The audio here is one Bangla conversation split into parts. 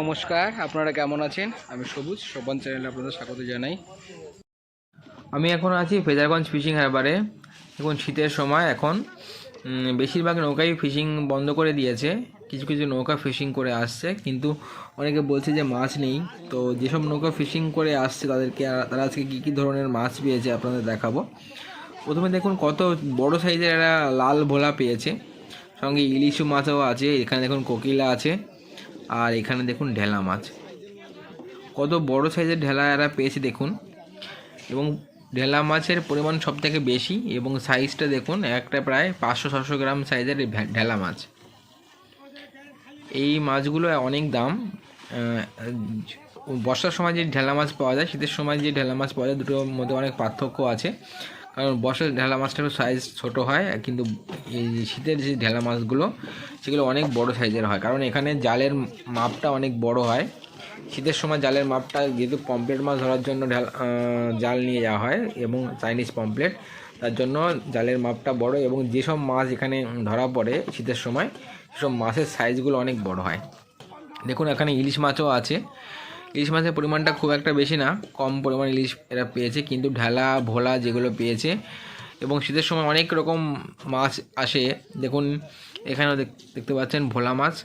নমস্কার, আপনারা কেমন আছেন? আমি সবুজ সোপান চ্যানেলে আপনাদের স্বাগত জানাই। আমি এখন আছি ফেজারগঞ্জ ফিশিং হারবারে। এখন শীতের সময় এখন বেশিরভাগ নৌকাই ফিশিং বন্ধ করে দিয়েছে। কিছু কিছু নৌকা ফিশিং করে আসছে, কিন্তু অনেকে বলছে যে মাছ নেই। তো যেসব নৌকা ফিশিং করে আসছে, তাদেরকে তারা আজকে কী কী ধরনের মাছ পেয়েছে আপনাদের দেখাবো। প্রথমে দেখুন, কত বড় সাইজের একটা লাল ভোলা পেয়েছে। সঙ্গে ইলিশু মাছও আছে, এখানে দেখুন কোকিলা আছে। আর এখানে দেখুন ঢেলা মাছ। কত বড় সাইজের ঢেলা এরা পেয়েছে দেখুন। এবং ঢেলা মাছের পরিমাণ সব থেকে বেশি এবং সাইজটা দেখুন, একটা প্রায় পাঁচশো ছশো গ্রাম সাইজের ঢেলা মাছ। এই মাছগুলো অনেক দাম। বর্ষার সময় যে ঢেলা মাছ পাওয়া যায়, শীতের সময় যে ঢেলা মাছ পাওয়া যায়, দুটোর মধ্যে অনেক পার্থক্য আছে। কারণ বর্ষার ঢেলা মাছটা একটু সাইজ ছোট হয়, কিন্তু এই শীতের যে ঢেলা মাছগুলো, সেগুলো অনেক বড় সাইজের হয়। কারণ এখানে জালের মাপটা অনেক বড় হয়। শীতের সময় জালের মাপটা যেহেতু পম্পলেট মাছ ধরার জন্য জাল নিয়ে যাওয়া হয় এবং চাইনিজ পম্পলেট তার জন্য জালের মাপটা বড় এবং যেসব মাছ এখানে ধরা পড়ে শীতের সময়, সেসব মাছের সাইজগুলো অনেক বড় হয়। দেখুন, এখানে ইলিশ মাছও আছে। ইলিশ মাছের পরিমাণটা খুব একটা বেশি না, কম পরিমাণ ইলিশ এরা পেয়েছে, কিন্তু ঢেলা, ভোলা যেগুলো পেয়েছে এবং শীতের সময় অনেক রকম মাছ আসে। দেখুন, এখানেও দেখ- দেখতে পাচ্ছেন ভোলা মাছ।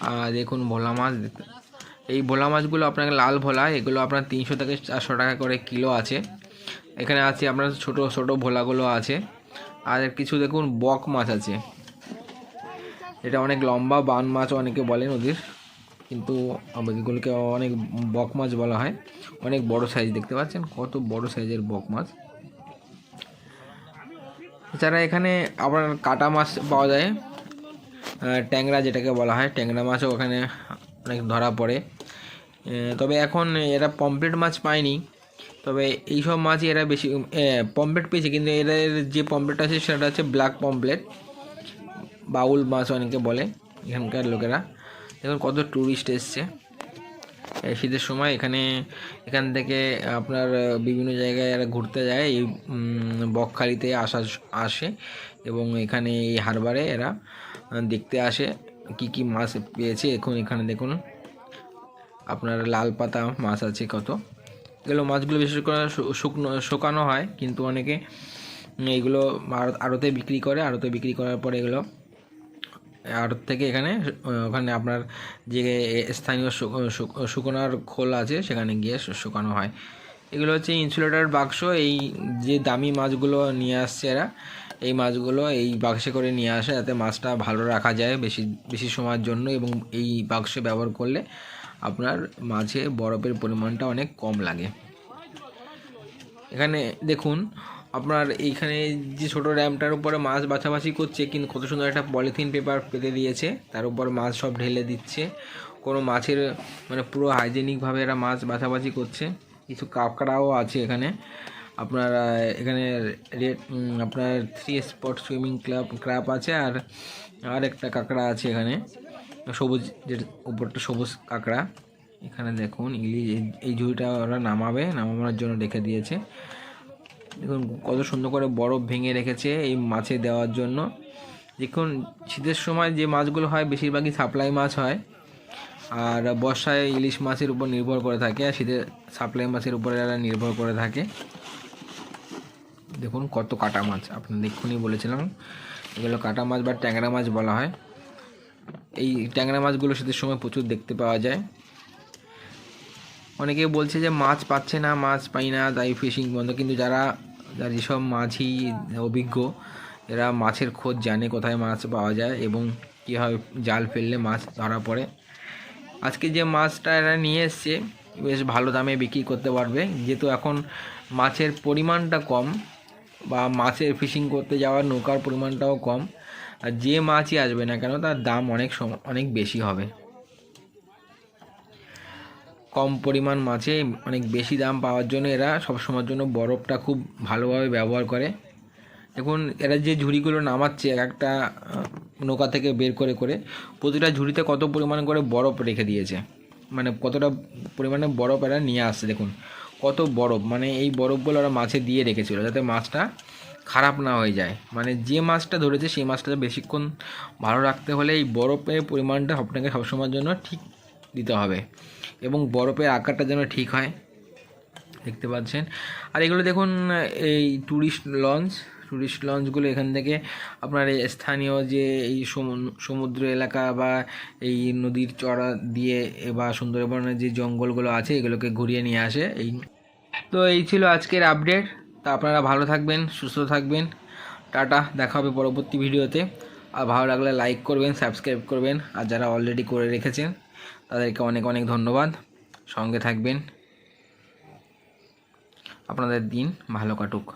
আর দেখুন ভোলা মাছ এই ভোলা মাছগুলো আপনাকে লাল ভোলা, এগুলো আপনার তিনশো থেকে চারশো টাকা করে কিলো আছে। এখানে আছে আপনার ছোট ছোট ভোলাগুলো আছে। আর কিছু দেখুন, বক মাছ আছে। এটা অনেক লম্বা বান মাছ, অনেকে বলে নদীর। কিন্তু আবার এগুলোকে অনেক বক মাছ বলা হয়। অনেক বড় সাইজ দেখতে পাচ্ছেন, কত বড় সাইজের বক মাছ। এছাড়া এখানে আপনার কাটা মাছ পাওয়া যায়। ট্যাংরা যেটাকে বলা হয়, ট্যাংরা মাছও ওখানে অনেক ধরা পড়ে। তবে এখন এরা পমপ্লেট মাছ পায়নি। তবে এইসব মাছই এরা বেশি পমপ্লেট পেয়েছে। কিন্তু এদের যে পমপ্লেট আছে, সেটা হচ্ছে ব্ল্যাক পমপ্লেট বাউল মাছ অনেকে বলে, এখানকার লোকেরা। দেখুন কত ট্যুরিস্ট এসছে। শীতের সময় এখানে, এখান থেকে আপনার বিভিন্ন জায়গায় এরা ঘুরতে যায়। এই বকখালিতে আসা, আসে এবং এখানে এই হারবারে এরা দেখতে আসে কি কি মাছ পেয়েছে। এখন এখানে দেখুন, আপনার লাল পাতা মাছ আছে কত। এগুলো মাছগুলো বিশেষ করে শুকনো, শুকানো হয়, কিন্তু অনেকে এগুলো আড়তে বিক্রি করে। আড়তে বিক্রি করার পরে এগুলো আড়ত থেকে এখানে ওখানে আপনার যে স্থানীয় শুকোনার খোল আছে, সেখানে গিয়ে শুকানো হয়। এগুলো হচ্ছে ইনসুলেটার বাক্স। এই যে দামি মাছগুলো নিয়ে আসছে এরা, এই মাছগুলো এই বাক্সে করে নিয়ে আসে যাতে মাছটা ভালো রাখা যায় বেশি বেশি সময়ের জন্য এবং এই বাক্সে ব্যবহার করলে আপনার মাছে বরফের পরিমাণটা অনেক কম লাগে। এখানে দেখুন আপনার এইখানে যে ছোট র্যামটার উপরে মাছ বাছাবাছি করছে কিন্তু কত সুন্দর একটা পলিথিন পেপার পেতে দিয়েছে, তার উপর মাছ সব ঢেলে দিচ্ছে। কোনো মাছের মানে পুরো হাইজেনিকভাবে এরা মাছ বাছাবাছি করছে। কিছু কাঁকড়াও আছে এখানে। আপনার এখানে রেড আপনার থ্রি স্পট সুইমিং ক্লাব ক্র্যাপ আছে, আর আর একটা কাঁকড়া আছে এখানে। সবুজ, যেটা উপরটা সবুজ কাঁকড়া। এখানে দেখুন, ইলিশ এই ঝুড়িটা ওরা নামাবে, নামানোর জন্য রেখে দিয়েছে। দেখুন কত সুন্দর করে বরফ ভেঙে রেখেছে এই মাছে দেওয়ার জন্য। দেখুন, শীতের সময় যে মাছগুলো হয় বেশিরভাগই সাপ্লাই মাছ হয়। আর বর্ষায় ইলিশ মাছের উপর নির্ভর করে থাকে, আর শীতের সাপ্লাই মাছের উপরে এরা নির্ভর করে থাকে। দেখুন কত কাটা মাছ আপনার এক্ষুনি বলেছিলাম। এগুলো কাটা মাছ বা ট্যাংরা মাছ বলা হয়। এই ট্যাংরা মাছগুলো শীতের সময় প্রচুর দেখতে পাওয়া যায়। অনেকে বলছে যে মাছ পাচ্ছে না, মাছ পাই না, তাই ফিশিং বন্ধ। কিন্তু যারা যারা যেসব মাছই অভিজ্ঞ, এরা মাছের খোঁজ জানে কোথায় মাছ পাওয়া যায় এবং কীভাবে জাল ফেললে মাছ ধরা পড়ে। আজকে যে মাছটা এরা নিয়ে এসছে, বেশ ভালো দামে বিক্রি করতে পারবে। যেহেতু এখন মাছের পরিমাণটা কম বা মাছের ফিশিং করতে যাওয়ার নৌকার পরিমাণটাও কম, আর যে মাছই আসবে না কেন, তার দাম অনেক অনেক বেশি হবে। কম পরিমাণ মাছে অনেক বেশি দাম পাওয়ার জন্য এরা সবসময়ের জন্য বরফটা খুব ভালোভাবে ব্যবহার করে। দেখুন, এরা যে ঝুড়িগুলো নামাচ্ছে এক একটা নৌকা থেকে বের করে করে প্রতিটা ঝুড়িতে কত পরিমাণ করে বরফ রেখে দিয়েছে। মানে কতটা পরিমাণে বরফ এরা নিয়ে আসছে, দেখুন। কত বরফ মানে এই বরফগুলো ওরা মাছে দিয়ে রেখেছিল যাতে মাছটা খারাপ না হয়ে যায়। মানে যে মাছটা ধরেছে সেই মাছটা বেশিক্ষণ ভালো রাখতে হলে এই বরফের পরিমাণটা আপনাকে সবসময়ের জন্য ঠিক দিতে হবে। এবং বরফের আকারটা যেন ঠিক হয়। দেখতে পাচ্ছেন। আর এগুলো দেখুন, এই ট্যুরিস্ট লঞ্চ ট্যুরিস্ট লঞ্চগুলো এখান থেকে আপনার এই স্থানীয় যে এই সমু- সমুদ্র এলাকা বা এই নদীর চড়া দিয়ে বা সুন্দরবনের যে জঙ্গলগুলো আছে, এগুলোকে ঘুরিয়ে নিয়ে আসে। এই তো এই ছিল আজকের আপডেট তা আপনারা ভালো থাকবেন, সুস্থ থাকবেন। টাটা, দেখা হবে পরবর্তী ভিডিওতে আর ভালো লাগলে লাইক করবেন সাবস্ক্রাইব করবেন। আর যারা অলরেডি করে রেখেছেন তাদেরকে অনেক অনেক ধন্যবাদ। সঙ্গে থাকবেন। আপনাদের দিন ভালো কাটুক।